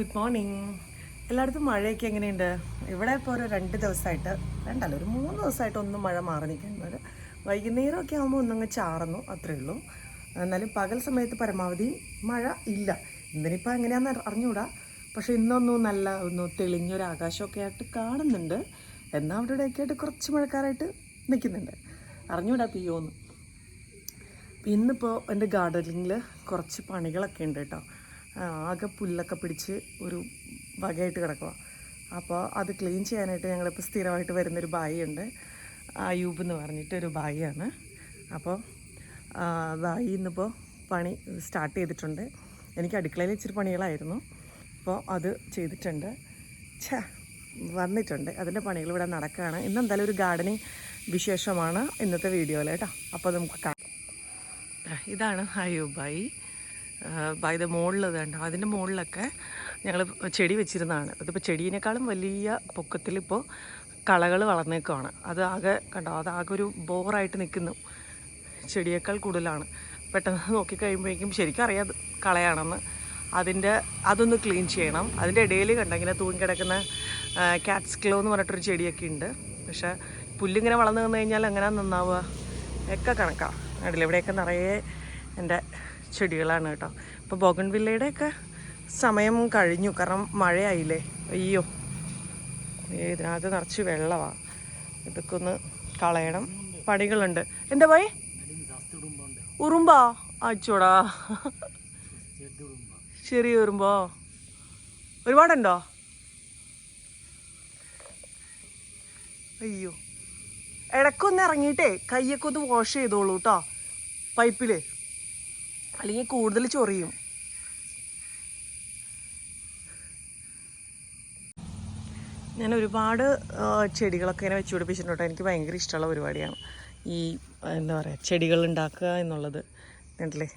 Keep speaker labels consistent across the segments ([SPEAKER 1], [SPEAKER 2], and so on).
[SPEAKER 1] Good morning എല്ലായിടത്തും മഴയൊക്കെ എങ്ങനെയുണ്ട്? ഇവിടെ ഇപ്പോൾ ഒരു രണ്ട് ദിവസമായിട്ട് രണ്ടല്ല ഒരു മൂന്ന് ദിവസമായിട്ട് ഒന്നും മഴ മാറി നിൽക്കുന്നത് വൈകുന്നേരമൊക്കെ ആകുമ്പോൾ ഒന്നങ്ങ് ചാറുന്നു അത്രേ ഉള്ളൂ. എന്നാലും പകൽ സമയത്ത് പരമാവധി മഴ ഇല്ല. ഇന്നിനിപ്പോൾ എങ്ങനെയാണെന്ന് അറിഞ്ഞുകൂടാ പക്ഷേ ഇന്നൊന്നും നല്ല ഒന്ന് തെളിഞ്ഞൊരു ആകാശമൊക്കെ ആയിട്ട് കാണുന്നുണ്ട്. എന്നാൽ അവിടെ ഇവിടെയൊക്കെ ആയിട്ട് കുറച്ച് മഴക്കാരായിട്ട് നിൽക്കുന്നുണ്ട്. അറിഞ്ഞൂടാ ഒന്ന് ഇന്നിപ്പോൾ എന്റെ ഗാർഡനിങ്ങിൽ കുറച്ച് പണികളൊക്കെ ഉണ്ട് കേട്ടോ. ആകെ പുല്ലൊക്കെ പിടിച്ച് ഒരു വകയായിട്ട് കിടക്കുക അപ്പോൾ അത് ക്ലീൻ ചെയ്യാനായിട്ട് ഞങ്ങളിപ്പോൾ സ്ഥിരമായിട്ട് വരുന്നൊരു ബായിയുണ്ട്. അയൂബ് എന്ന് പറഞ്ഞിട്ടൊരു ബായിയാണ്. അപ്പോൾ ബായി ഇന്നിപ്പോൾ പണി സ്റ്റാർട്ട് ചെയ്തിട്ടുണ്ട്. എനിക്ക് അടുക്കളയിൽ ഇച്ചിരി പണികളായിരുന്നു. അപ്പോൾ അത് ചെയ്തിട്ടുണ്ട്. ഛാ വന്നിട്ടുണ്ട്. അതിന്റെ പണികൾ ഇവിടെ നടക്കുകയാണ് ഇന്ന് എന്തായാലും ഒരു ഗാർഡനിങ് വിശേഷമാണ് ഇന്നത്തെ വീഡിയോയിൽ കേട്ടോ. അപ്പോൾ നമുക്ക് കാണാം. ഇതാണ് അയ്യൂബായി ദ മുകളിൽ വേണ്ട. അതിന്റെ മുകളിലൊക്കെ ഞങ്ങൾ ചെടി വെച്ചിരുന്നതാണ്. ഇതിപ്പോൾ ചെടീനേക്കാളും വലിയ പൊക്കത്തിലിപ്പോൾ കളകൾ വളർന്നേക്കുവാണ്. അത് ആകെ കണ്ടോ? അത് ആകെ ഒരു ബോറായിട്ട് നിൽക്കുന്നു ചെടിയേക്കാൾ കൂടുതലാണ്. പെട്ടെന്ന് നോക്കിക്കഴിയുമ്പോഴേക്കും ശരിക്കും അറിയാം കളയാണെന്ന്. അതിന്റെ അതൊന്ന് ക്ലീൻ ചെയ്യണം. അതിന്റെ ഇടയിൽ കണ്ട? ഇങ്ങനെ തൂങ്ങിക്കിടക്കുന്ന കാറ്റ്സ് ക്ലോ എന്ന് പറഞ്ഞിട്ടൊരു ചെടിയൊക്കെ ഉണ്ട്. പക്ഷേ പുല്ലിങ്ങനെ വളർന്നു നിന്ന് കഴിഞ്ഞാൽ എങ്ങനെ നന്നാവുക? ഒക്കെ കണക്കാണ് കണ്ടില്ല ഇവിടെയൊക്കെ നിറയെ എന്റെ ചെടികളാണ് കേട്ടോ. ഇപ്പോൾ ബോഗൺവില്ലയുടെയൊക്കെ സമയം കഴിഞ്ഞു. കാരണം മഴയായില്ലേ? അയ്യോ. ഇതിനകത്ത് നിറച്ച് വെള്ളമാണ് ഇതൊക്കെ ഒന്ന് കളയണം. പണികളുണ്ട്. എന്താ പോയി ഉറുമ്പോ? അച്ചോടാ. ചെറിയ ഉറുമ്പോ? ഒരുപാടുണ്ടോ? അയ്യോ. ഇടക്കൊന്ന് ഇറങ്ങിയിട്ടേ കയ്യൊക്കെ ഒന്ന് വാഷ് ചെയ്തോളൂ കേട്ടോ. പൈപ്പിൽ അല്ലെങ്കിൽ കൂടുതൽ ചൊറിയും. ഞാൻ ഒരുപാട് ചെടികളൊക്കെ ഇങ്ങനെ വെച്ച് പിടിപ്പിച്ചിട്ടുണ്ട്. എനിക്ക് ഭയങ്കര ഇഷ്ടമുള്ള പരിപാടിയാണ്. ഈ എന്താ പറയുക ചെടികൾ ഉണ്ടാക്കുക എന്നുള്ളത്. കണ്ടില്ലേ?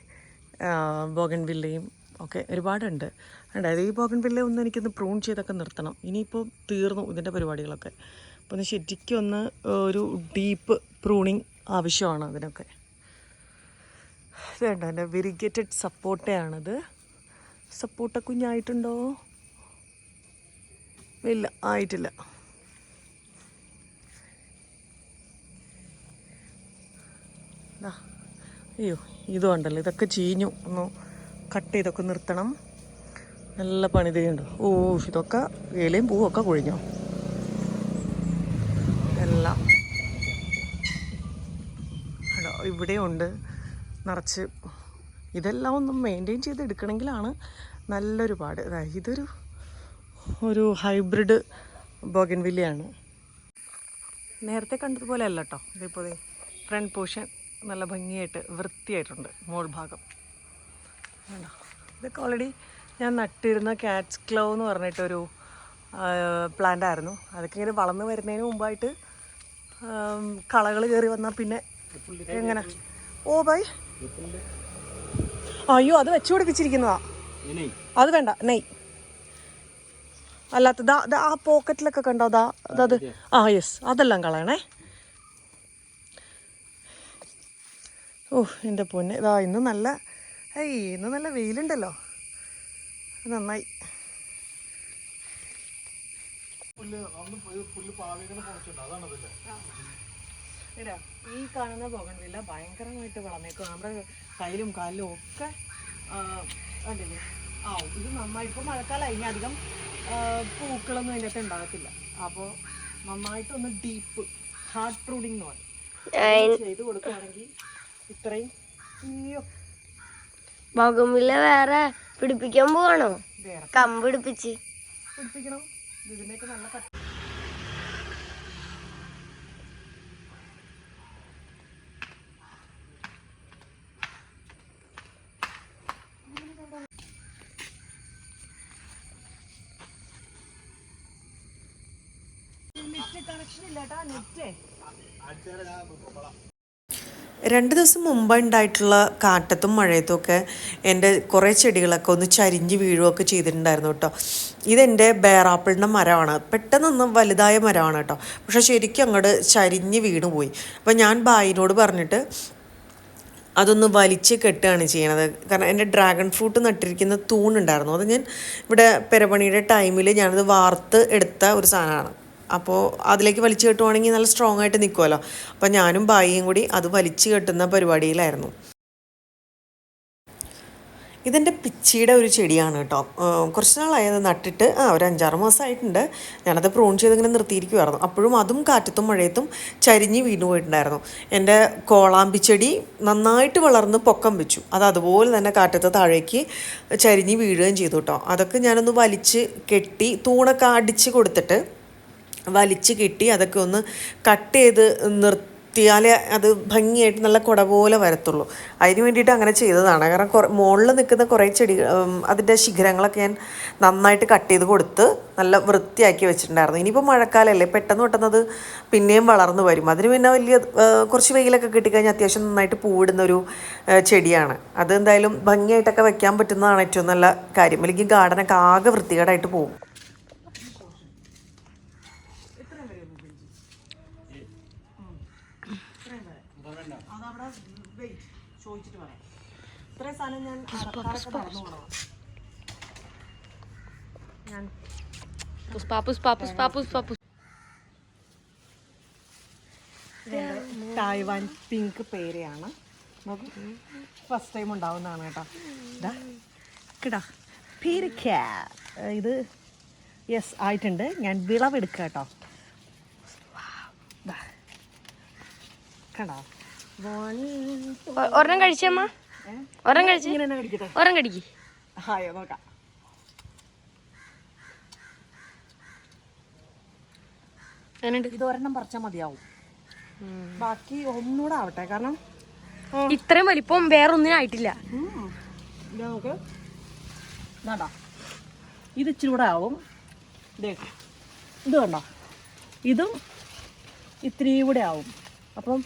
[SPEAKER 1] ബോഗൻവില്ലയും ഒക്കെ ഒരുപാടുണ്ട്. അതായത് ഈ ബോഗൻവില്ല ഒന്ന് എനിക്കൊന്ന് പ്രൂൺ ചെയ്തൊക്കെ നിർത്തണം. ഇനിയിപ്പോൾ തീർന്നു ഇതിന്റെ പരിപാടികളൊക്കെ. അപ്പോൾ ഒന്ന് ശരിക്കും ഒന്ന് ഒരു ഡീപ്പ് പ്രൂണിങ് ആവശ്യമാണ് അതിനൊക്കെ. കണ്ടോ എന്റെ വെരിഗേറ്റഡ് സപ്പോർട്ടയാണത്. സപ്പോർട്ട കുഞ്ഞായിട്ടുണ്ടോ? ഇല്ല ആയിട്ടില്ല. അയ്യോ ഇതും ഉണ്ടല്ലോ ഇതൊക്കെ ചീഞ്ഞു. ഒന്ന് കട്ട് ചെയ്തൊക്കെ നിർത്തണം. നല്ല പണി ചെയ്യുന്നുണ്ട്. ഓ ഇതൊക്കെ ഇലയും പൂവൊക്കെ കൊഴിഞ്ഞോ? എല്ലാം. ഇവിടെ ഇവിടെയുണ്ട്. നിറച്ച് ഇതെല്ലാം ഒന്നും മെയിന്റെയിൻ ചെയ്ത് എടുക്കണമെങ്കിലാണ് നല്ലൊരു പാട്. ഇതൊരു ഒരു ഹൈബ്രിഡ് ബോഗൻവില്ലയാണ് നേരത്തെ കണ്ടതുപോലെ അല്ല കേട്ടോ ഇതിപ്പോൾ ഫ്രണ്ട് പോർഷൻ നല്ല ഭംഗിയായിട്ട് വൃത്തിയായിട്ടുണ്ട് മോൾ ഭാഗം. വേണ്ട ഇതൊക്കെ ഓൾറെഡി ഞാൻ നട്ടിരുന്ന കാറ്റ്സ് ക്ലോ എന്ന് പറഞ്ഞിട്ടൊരു പ്ലാന്റ് ആയിരുന്നു. അതൊക്കെ ഇങ്ങനെ വളർന്നു വരുന്നതിന് മുമ്പായിട്ട് കളകൾ കയറി വന്നാൽ പിന്നെ എങ്ങനെ? ഓ ബൈ. അയ്യോ അത് വെച്ചു പിടിപ്പിച്ചിരിക്കുന്നതാ. അത് വേണ്ട നെയ്. അല്ലാത്ത ദാ ആ പോക്കറ്റിലൊക്കെ കണ്ടോ ദാ അതാ. ആ യെസ് അതെല്ലാം കളയണേ. ഓ എന്റെ പൊന്നെ. ഇതാ ഇന്ന് നല്ല ഏയ് ഇന്ന് നല്ല വെയിലുണ്ടല്ലോ. നന്നായി. ഇതാ, ഈ കാണുന്ന പോകണ്ടില്ല ഭയങ്കരമായിട്ട് വളർന്നേക്കും നമ്മുടെ കയ്യിലും കാലിലും ഒക്കെ കണ്ടില്ലേ? ആ ഇത് നന്നായിപ്പോൾ മഴക്കാലം മഴക്കാലമായി ഇനി അധികം പൂക്കളൊന്നും അതിന്റെ അകത്ത് ഉണ്ടാകത്തില്ല. അപ്പോൾ നന്നായിട്ടൊന്ന് ഡീപ്പ് ഹാർട്ട് പ്രൂഡിങ് എന്ന് പറയും. ചെയ്ത് കൊടുക്കുകയാണെങ്കിൽ ഇത്രയും അയ്യോ
[SPEAKER 2] ബോഗമില്ല വേറെ പിടിപ്പിക്കാൻ പോവാണോ? കമ്പ് പിടിപ്പിച്ച്.
[SPEAKER 1] പിടിപ്പിക്കണം. ഇതിനൊക്കെ നല്ല കട്ട് രണ്ട് ദിവസം മുമ്പ് ഉണ്ടായിട്ടുള്ള കാറ്റത്തും മഴയത്തും ഒക്കെ എന്റെ കുറേ ചെടികളൊക്കെ ഒന്ന് ചരിഞ്ഞ് വീഴുകയൊക്കെ ചെയ്തിട്ടുണ്ടായിരുന്നു കേട്ടോ. ഇതെന്റെ ബേറാപ്പിളിന്റെ മരമാണ്. പെട്ടെന്നൊന്നും വലുതായ മരമാണ് കേട്ടോ. പക്ഷെ ശരിക്കും അങ്ങോട്ട് ചരിഞ്ഞ് വീണ് പോയി. അപ്പോൾ ഞാൻ ബായിനോട് പറഞ്ഞിട്ട് അതൊന്ന് വലിച്ച് കെട്ടുകയാണ് ചെയ്യണത്. കാരണം എന്റെ ഡ്രാഗൺ ഫ്രൂട്ട് നട്ടിരിക്കുന്ന തൂണുണ്ടായിരുന്നു. അത് ഞാൻ ഇവിടെ പെരപണിയുടെ ടൈമിൽ ഞാനത് വാർത്ത് എടുത്ത ഒരു സാധനമാണ്. അപ്പോൾ അതിലേക്ക് വലിച്ചു കെട്ടുവാണെങ്കിൽ നല്ല സ്ട്രോങ് ആയിട്ട് നിൽക്കുമല്ലോ അപ്പോൾ ഞാനും ബായിയും കൂടി അത് വലിച്ചു കെട്ടുന്ന പരിപാടിയിലായിരുന്നു. ഇതെന്റെ പിച്ചിയുടെ ഒരു ചെടിയാണ് കേട്ടോ. കുറച്ച് നാളായി അത് നട്ടിട്ട്. ആ ഒരു അഞ്ചാറ് മാസമായിട്ടുണ്ട്. ഞാനത് പ്രൂൺ ചെയ്തിങ്ങനെ നിർത്തിയിരിക്കുമായിരുന്നു അപ്പോഴും അതും കാറ്റത്തും മഴയത്തും ചരിഞ്ഞ് വീണു പോയിട്ടുണ്ടായിരുന്നു. എന്റെ കോളാമ്പിച്ചെടി നന്നായിട്ട് വളർന്ന് പൊക്കം വെച്ചു. അത് അതുപോലെ തന്നെ കാറ്റത്ത് താഴേക്ക് ചരിഞ്ഞ് വീഴുകയും ചെയ്തു കേട്ടോ. അതൊക്കെ ഞാനൊന്ന് വലിച്ച് കെട്ടി തൂണൊക്കെ അടിച്ച് കൊടുത്തിട്ട് വലിച്ച് കിട്ടി അതൊക്കെ ഒന്ന് കട്ട് ചെയ്ത് നിർത്തിയാലേ അത് ഭംഗിയായിട്ട് നല്ല കുട പോലെ വരത്തുള്ളൂ. അതിന് വേണ്ടിയിട്ട് അങ്ങനെ ചെയ്തതാണ്. കാരണം കുറേ മുകളിൽ നിൽക്കുന്ന കുറേ ചെടി അതിന്റെ ശിഖരങ്ങളൊക്കെ ഞാൻ നന്നായിട്ട് കട്ട് ചെയ്ത് കൊടുത്ത് നല്ല വൃത്തിയാക്കി വെച്ചിട്ടുണ്ടായിരുന്നു. ഇനിയിപ്പോൾ മഴക്കാലമല്ലേ പെട്ടെന്ന് പെട്ടെന്ന് അത് പിന്നെയും വളർന്നു വരും. അതിന് പിന്നെ വലിയ കുറച്ച് വെയിലൊക്കെ കിട്ടിക്കഴിഞ്ഞാൽ അത്യാവശ്യം നന്നായിട്ട് പൂവിടുന്ന ഒരു ചെടിയാണ്. അത് എന്തായാലും ഭംഗിയായിട്ടൊക്കെ വെക്കാൻ പറ്റുന്നതാണ് ഏറ്റവും നല്ല കാര്യം. അല്ലെങ്കിൽ ഗാർഡനൊക്കെ ആകെ വൃത്തികേടായിട്ട് പോകും. ഞാൻ അടക്കാറൊക്കെ നടന്നു പോകണം ഞാൻ
[SPEAKER 2] പുഷ്പ പുഷ്പ പുഷ്പ പുഷ്പ പുഷ്പ.
[SPEAKER 1] തായ്വാൻ പിങ്ക് പേരയാണ്. ഫസ്റ്റ് ടൈം ഉണ്ടാവുന്നതാണ് കേട്ടോ. ഇതാ കിടാ പേരക്ക ഇത് യെസ് ആയിട്ടുണ്ട്. ഞാൻ വിളവെടുക്കുക കേട്ടോ. കണ്ടോ?
[SPEAKER 2] ഒരെണ്ണം കഴിച്ചമ്മ ഒരെണ്ണം കഴിച്ച്.
[SPEAKER 1] ഇങ്ങനെ തന്നെ കടിക്കട്ടെ
[SPEAKER 2] ഒരെണ്ണം കടിക്ക്.
[SPEAKER 1] ഹായോ നോക്കാം.
[SPEAKER 2] അങ്ങനെയുണ്ട്
[SPEAKER 1] ഇത് ഒരെണ്ണം പറിച്ചാൽ മതിയാവും ബാക്കി ഒന്നുകൂടെ ആവട്ടെ കാരണം
[SPEAKER 2] ഇത്രയും വലിപ്പം വേറൊന്നിനും ആയിട്ടില്ല.
[SPEAKER 1] ഇത് നമുക്ക് വേണ്ട ഇത് ഇച്ചിരി കൂടെ ആവും. ഇത് വേണ്ട ഇതും ഇത്തിരി കൂടെ ആവും. അപ്പം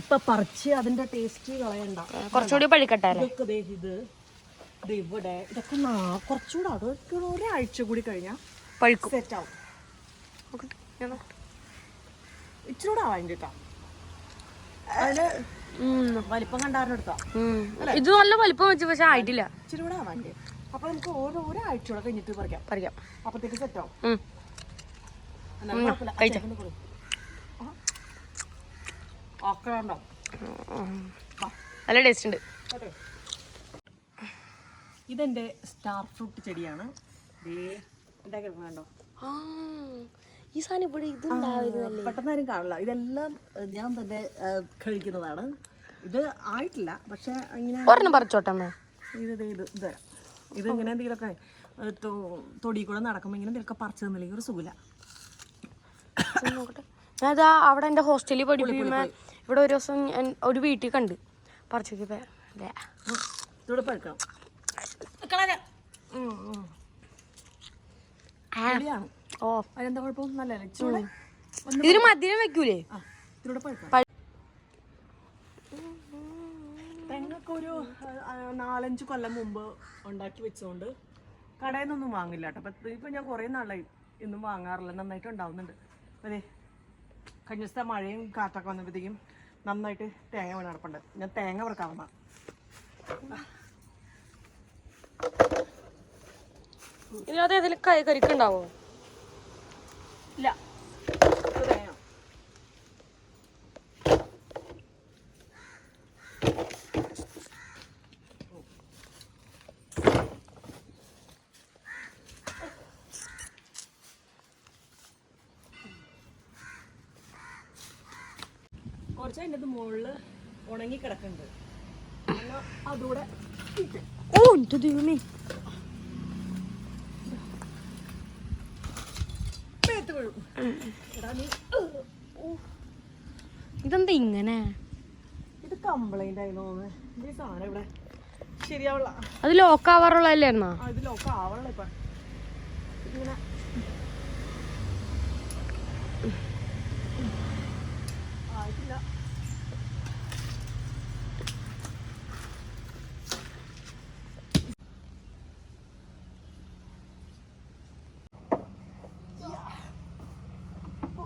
[SPEAKER 1] ഇപ്പൊ പറിച്ച് അതിന്റെ ടേസ്റ്റ് കളയണ്ട.
[SPEAKER 2] കുറച്ചുകൂടി പഴിക്കട്ടെ
[SPEAKER 1] ഇതൊക്കെ ഇത്. ഇത് ഇവിടെ. ഇതൊക്കെ കുറച്ചുകൂടെ അതൊക്കെ ഒരാഴ്ച കൂടി കഴിഞ്ഞാൽ
[SPEAKER 2] പഴുക്കും.
[SPEAKER 1] സെറ്റ് ആവും. ഇച്ചിരി കൂടെ ആവാൻ കേട്ടോ
[SPEAKER 2] അതിൽ
[SPEAKER 1] വലിപ്പം കണ്ടാറിന്
[SPEAKER 2] എടുത്താ ഇത് നല്ല വലിപ്പം വെച്ച് പക്ഷെ ആയിട്ടില്ല.
[SPEAKER 1] ഇച്ചിരി കൂടെ ആവാൻ അപ്പൊ നമുക്ക് ഓരോ ഒരാഴ്ച കൂടെ കഴിഞ്ഞിട്ട് പറിക്കാം.
[SPEAKER 2] പറിക്കാം.
[SPEAKER 1] അപ്പത്തേക്ക് സെറ്റ് ആവും.
[SPEAKER 2] കഴിച്ചോ.
[SPEAKER 1] അച്ഛനെ കൊടു. ആ. ഒക്കെ വേണ്ടോ? വാ,
[SPEAKER 2] നല്ല ടേസ്റ്റ് ഉണ്ട്.
[SPEAKER 1] ഇതെന്റെ സ്റ്റാർ ഫ്രൂട്ട് ചെടിയാണ്.
[SPEAKER 2] ഈ സാധനം ഇവിടെ ഇത്
[SPEAKER 1] പെട്ടെന്ന് ആരും കാണില്ല. ഇതെല്ലാം ഞാൻ തന്നെ കഴിക്കുന്നതാണ്. ഇത് ആയിട്ടില്ല പക്ഷെ ഇങ്ങനെ
[SPEAKER 2] ഒരെണ്ണം പറിച്ചോട്ടെ
[SPEAKER 1] ഇത് ഇത് ഇത്. ഇത് ഇങ്ങനെ എന്തെങ്കിലുമൊക്കെ തൊടി കൂടെ നടക്കുമ്പോൾ ഇങ്ങനെ എന്തെങ്കിലുമൊക്കെ പറിച്ചു തന്നില്ലെങ്കിൽ ഒരു സുഖമില്ല.
[SPEAKER 2] ഇതാ അവിടെ എന്റെ ഹോസ്റ്റലിൽ പഠിപ്പിക്കുമ്പോൾ ഇവിടെ ഒരു ദിവസം ഞാൻ ഒരു വീട്ടിൽ കണ്ട്. പറിച്ചു ഓ.
[SPEAKER 1] അതിനെന്താ കുഴപ്പം? നല്ല ഇച്ചിരി
[SPEAKER 2] ഇതിന് മധുരം വെക്കൂലേ?
[SPEAKER 1] തെങ്ങൊക്കെ ഒരു നാലഞ്ച് കൊല്ലം മുമ്പ് ഉണ്ടാക്കി വെച്ചോണ്ട് കടയിൽ നിന്നൊന്നും വാങ്ങില്ല കേട്ടോ. അപ്പം ഇപ്പം ഞാൻ കുറേ നാളായി ഇന്നും വാങ്ങാറില്ല. നന്നായിട്ട് ഉണ്ടാവുന്നുണ്ട്. അതെ. കഴിഞ്ഞ ദിവസത്തെ മഴയും കാറ്റൊക്കെ വന്നപ്പോഴത്തേക്കും നന്നായിട്ട് തേങ്ങ വീണ് കിടപ്പുണ്ട്. ഞാൻ തേങ്ങ വറുക്കാൻ വന്നാ
[SPEAKER 2] ഇതിനകത്ത് ഏതെങ്കിലും കൈ കരിക്കുണ്ടാവോ
[SPEAKER 1] ഇല്ല. കുറച്ച് അതിന്റെ മുകളിൽ ഉണങ്ങി കിടക്കുന്നുണ്ട്. എന്നാ അതുകൂടെ
[SPEAKER 2] ഓ എന്റെ ദൈവമേ. ഇതെന്താ ഇങ്ങനെ?
[SPEAKER 1] ഇത് കംപ്ലൈന്റ് ആയി തോന്നുന്നു. ഈ സാധനം ഇവിടെ
[SPEAKER 2] അത് ലോക്ക് ആവാറുള്ളതല്ലേ
[SPEAKER 1] ആ ഇത് ലോക്ക് ആവാറുള്ള ഇപ്പൊ. ഇങ്ങനെ ആയിട്ടില്ല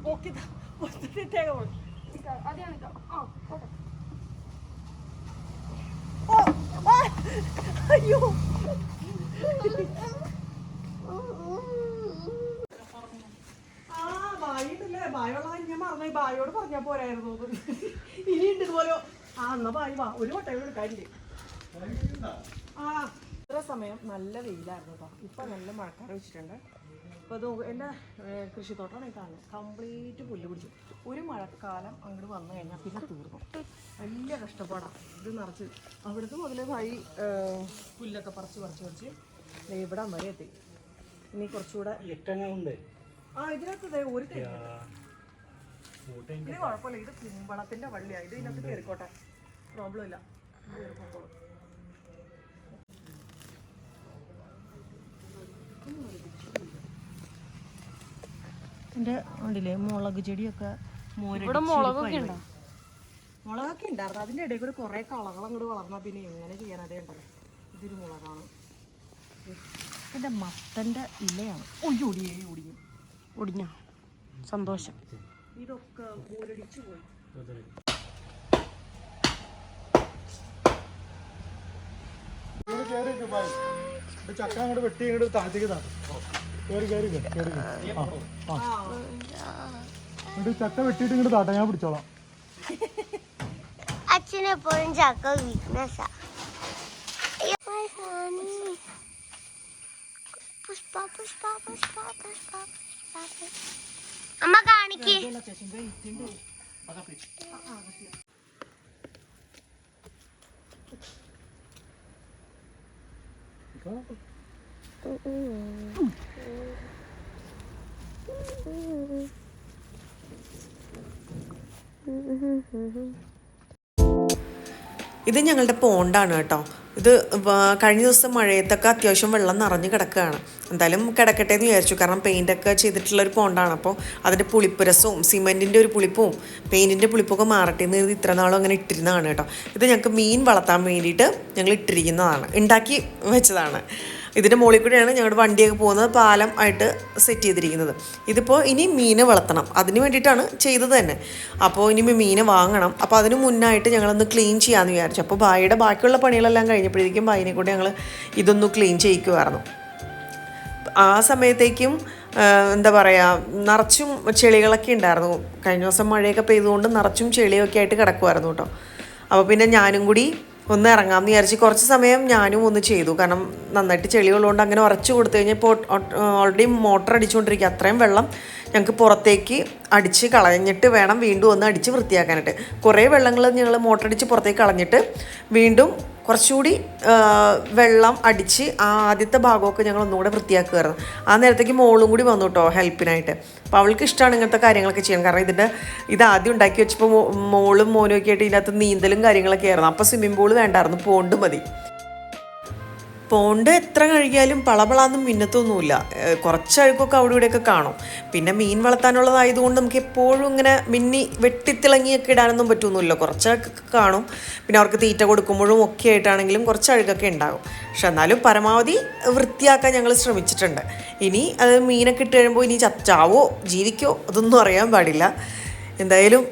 [SPEAKER 1] ഓക്കെ തേങ്ങ പോയി.
[SPEAKER 2] അത് കാണിക്കാം ആ, പോട്ടെ.
[SPEAKER 3] ആ, അയ്യോ. ആ ബായി വാ. ഒരു ആ ഇത്ര സമയം നല്ല വെയിലായിരുന്നു കേട്ടോ ഇപ്പൊ നല്ല മഴക്കാറ് വെച്ചിട്ടുണ്ട്. അപ്പൊ അത് എന്റെ കൃഷിത്തോട്ടമാണ് ഈ കാണുന്നത്. കംപ്ലീറ്റ് പുല്ല് പിടിച്ചു. ഒരു മഴക്കാലം അങ്ങോട്ട് വന്നു കഴിഞ്ഞാൽ പിന്നെ തീർന്നു. വലിയ കഷ്ടപ്പാടാണ് ഇത് നിറച്ച് അവിടുത്തെ മുതലേ ഭായി പുല്ലൊക്കെ പറിച്ച് പറിച്ച് പറിച്ച് ഇവിടം വരെ എത്തി. ഇനി കുറച്ചുകൂടെ ആ ഇതിനകത്ത് ദേ ഒരു തെങ്ങ് ഇത് കുഴപ്പമില്ല ഇത് കുമ്പളത്തിന്റെ വള്ളിയാ. ഇത് ഇതിനകത്ത് കയറിക്കോട്ടെ പ്രോബ്ലം ഇല്ല. ഇത് കയറിക്കോളൂ എന്റെ ഉണ്ടില്ലേ മുളക് ചെടിയൊക്കെ
[SPEAKER 2] ഇവിടെ മുളകൊക്കെ ഉണ്ടോ?
[SPEAKER 3] മുളകൊക്കെ ഉണ്ടായിരുന്നു. അതിന്റെ ഇടയിൽ കൂടെ കുറേ കളകൾ അങ്ങോട്ട് വളർന്നാൽ പിന്നെ എങ്ങനെ ചെയ്യാൻ അതേ ഉണ്ടല്ലോ ഇതൊരു മുളകാണ്. എന്റെ മത്തന്റെ ഇലയാണ്. ഒയ്യോ ഒടിയേ ഒടിയും
[SPEAKER 2] ഒടിഞ്ഞ. സന്തോഷം.
[SPEAKER 3] ഇതൊക്കെ ഊരടിച്ചു പോയി.
[SPEAKER 4] ചക്ക അങ്ങോട്ട് വെട്ടി ഇങ്ങോട്ട് താഴത്തേക്ക് താത്തും കയറി കയറി കയറി എന്നിട്ട് ചക്ക വെട്ടിയിട്ട് ഇങ്ങോട്ട് താട്ടാ ഞാൻ പിടിച്ചോളാം.
[SPEAKER 5] അച്ഛനെ എപ്പോഴും ചക്ക വീക്ക്നെസ്സാ പുഷ്പ പുഷ്പ പുഷ്പ പുഷ്പ പുഷ്പ അമ്മ കാണിക്ക്.
[SPEAKER 3] ഇത് ഞങ്ങളുടെ പോണ്ടാണ് കേട്ടോ. ഇത് കഴിഞ്ഞ ദിവസം മഴയത്തൊക്കെ അത്യാവശ്യം വെള്ളം നിറഞ്ഞു കിടക്കുകയാണ്. എന്തായാലും കിടക്കട്ടെ എന്ന് വിചാരിച്ചു. കാരണം പെയിന്റൊക്കെ ചെയ്തിട്ടുള്ള ഒരു പോണ്ടാണ്. അപ്പോൾ അതിന്റെ പുളിപ്പുരസവും സിമെന്റിന്റെ ഒരു പുളിപ്പും പെയിന്റിന്റെ പുളിപ്പൊക്കെ മാറട്ടെ എന്ന് ഇത്ര നാളും അങ്ങനെ ഇട്ടിരുന്നതാണ് കേട്ടോ. ഇത് ഞങ്ങൾക്ക് മീൻ വളർത്താൻ വേണ്ടിയിട്ട് ഞങ്ങൾ ഇട്ടിരിക്കുന്നതാണ്. ഉണ്ടാക്കി വെച്ചതാണ്. ഇതിന്റെ മുകളിൽ കൂടെയാണ് ഞങ്ങളുടെ വണ്ടിയൊക്കെ പോകുന്നത് പാലം ആയിട്ട് സെറ്റ് ചെയ്തിരിക്കുന്നത്. ഇതിപ്പോൾ ഇനി മീനെ വളർത്തണം. അതിന് വേണ്ടിയിട്ടാണ് ചെയ്തത് തന്നെ. അപ്പോൾ ഇനി മീനെ വാങ്ങണം. അപ്പോൾ അതിന് മുന്നായിട്ട് ഞങ്ങളൊന്ന് ക്ലീൻ ചെയ്യാമെന്ന് വിചാരിച്ചു. അപ്പോൾ ബായിയുടെ ബാക്കിയുള്ള പണികളെല്ലാം കഴിഞ്ഞപ്പോഴേക്കും ബായിനെ കൂടെ ഞങ്ങൾ ഇതൊന്ന് ക്ലീൻ ചെയ്യിക്കുമായിരുന്നു ആ സമയത്തേക്കും എന്താ പറയുക നിറച്ചും ചെളികളൊക്കെ ഉണ്ടായിരുന്നു. കഴിഞ്ഞ ദിവസം മഴയൊക്കെ പെയ്തുകൊണ്ട് നിറച്ചും ചെളിയൊക്കെ ആയിട്ട് കിടക്കുമായിരുന്നു കേട്ടോ. അപ്പോൾ പിന്നെ ഞാനും കൂടി ഒന്ന് ഇറങ്ങാം ഇറങ്ങാമെന്ന് വിചാരിച്ച് കുറച്ച് സമയം ഞാനും ഒന്ന് ചെയ്തു. കാരണം നന്നായിട്ട് ചെളിയുള്ളതുകൊണ്ട് അങ്ങനെ ഉറച്ചു കൊടുത്തു കഴിഞ്ഞാൽ ഇപ്പോൾ ഓൾറെഡി മോട്ടർ അടിച്ചുകൊണ്ടിരിക്കുക അത്രയും വെള്ളം ഞങ്ങൾക്ക് പുറത്തേക്ക് അടിച്ച് കളഞ്ഞിട്ട് വേണം വീണ്ടും ഒന്ന് അടിച്ച് വൃത്തിയാക്കാനായിട്ട്. കുറേ വെള്ളങ്ങൾ ഞങ്ങൾ മോട്ടർ അടിച്ച് പുറത്തേക്ക് കളഞ്ഞിട്ട് വീണ്ടും കുറച്ചുകൂടി വെള്ളം അടിച്ച് ആ ആദ്യത്തെ ഭാഗമൊക്കെ ഞങ്ങൾ ഒന്നുകൂടെ വൃത്തിയാക്കുമായിരുന്നു ആ നേരത്തേക്ക് മോളും കൂടി വന്നു കേട്ടോ ഹെൽപ്പിനായിട്ട്. അപ്പോൾ അവൾക്ക് ഇഷ്ടമാണ് ഇങ്ങനത്തെ കാര്യങ്ങളൊക്കെ ചെയ്യാൻ. കാരണം ഇതിന്റെ ഇത് ആദ്യം ഉണ്ടാക്കി വെച്ചപ്പോൾ മോളും മോനും ഒക്കെ ആയിട്ട് ഇതിനകത്ത് നീന്തലും കാര്യങ്ങളൊക്കെ ആയിരുന്നു. അപ്പോൾ സ്വിമ്മിംഗ് പൂൾ വേണ്ടായിരുന്നു. പോണ്ട് മതി. പോണ്ട് എത്ര കഴുകിയാലും പളപളാന്നും മിന്നത്തൊന്നുമില്ല. കുറച്ച് അഴുക്കൊക്കെ അവിടെ ഇവിടെയൊക്കെ കാണും. പിന്നെ മീൻ വളർത്താനുള്ളതായതുകൊണ്ട് നമുക്ക് എപ്പോഴും ഇങ്ങനെ മിന്നി വെട്ടിത്തിളങ്ങിയൊക്കെ ഇടാനൊന്നും പറ്റുമൊന്നുമില്ല കുറച്ച് അഴുക്കൊക്കെ കാണും. പിന്നെ അവർക്ക് തീറ്റ കൊടുക്കുമ്പോഴും ഒക്കെ ആയിട്ടാണെങ്കിലും കുറച്ച് അഴുക്കൊക്കെ ഉണ്ടാകും. പക്ഷെ എന്നാലും പരമാവധി വൃത്തിയാക്കാൻ ഞങ്ങൾ ശ്രമിച്ചിട്ടുണ്ട്. ഇനി അത് മീനൊക്കെ ഇട്ട് കഴിയുമ്പോൾ ഇനി ചച്ചാവോ ജീവിക്കോ അതൊന്നും അറിയാൻ പാടില്ല. എന്തായാലും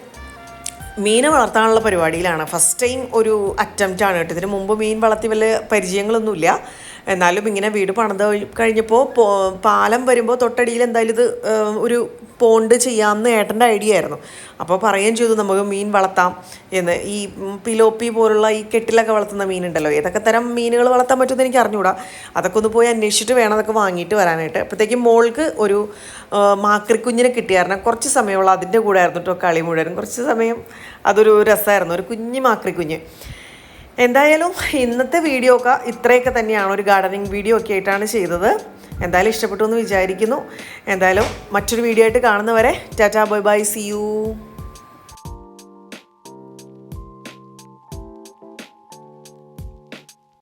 [SPEAKER 3] മീനെ വളർത്താനുള്ള പരിപാടിയിലാണ്. ഫസ്റ്റ് ടൈം ഒരു അറ്റംപ്റ്റ് ആണ് കേട്ടോ. ഇതിന് മുമ്പ് മീൻ വളർത്തി വല്ല പരിചയങ്ങളൊന്നുമില്ല. എന്നാലും ഇങ്ങനെ വീട് പണിത് കഴിഞ്ഞപ്പോൾ പാലം വരുമ്പോൾ തൊട്ടടിയിൽ എന്തായാലും ഇത് ഒരു പോണ്ട് ചെയ്യാമെന്ന് ഏട്ടന്റെ ഐഡിയ ആയിരുന്നു. അപ്പോൾ പറയുകയും ചെയ്തു നമുക്ക് മീൻ വളർത്താം. എന്ന്. ഈ പിലോപ്പി പോലുള്ള ഈ കെട്ടിലൊക്കെ വളർത്തുന്ന മീനുണ്ടല്ലോ ഏതൊക്കെ തരം മീനുകൾ വളർത്താൻ പറ്റുമെന്ന് എനിക്ക് അറിഞ്ഞുകൂടാ അതൊക്കെ ഒന്ന് പോയി അന്വേഷിച്ചിട്ട് വേണം അതൊക്കെ വാങ്ങിയിട്ട് വരാനായിട്ട്. അപ്പോഴത്തേക്കും മോൾക്ക് ഒരു മാക്രിക്കുഞ്ഞിനെ കിട്ടിയായിരുന്നു കുറച്ച് സമയമുള്ള അതിന്റെ കൂടെ ആയിരുന്നു കേട്ടോ കളി മുഴുവൻ കുറച്ച് സമയം അതൊരു രസമായിരുന്നു ഒരു കുഞ്ഞ് മാക്രിക്കുഞ്ഞ്. എന്തായാലും ഇന്നത്തെ വീഡിയോ ഒക്കെ ഇത്രയൊക്കെ തന്നെയാണ് ഒരു ഗാർഡനിങ് വീഡിയോ ഒക്കെ ആയിട്ടാണ് ചെയ്തത്. എന്തായാലും ഇഷ്ടപ്പെട്ടു എന്ന് വിചാരിക്കുന്നു. എന്തായാലും മറ്റൊരു വീഡിയോ ആയിട്ട് കാണുന്നവരെ tata bye bye see you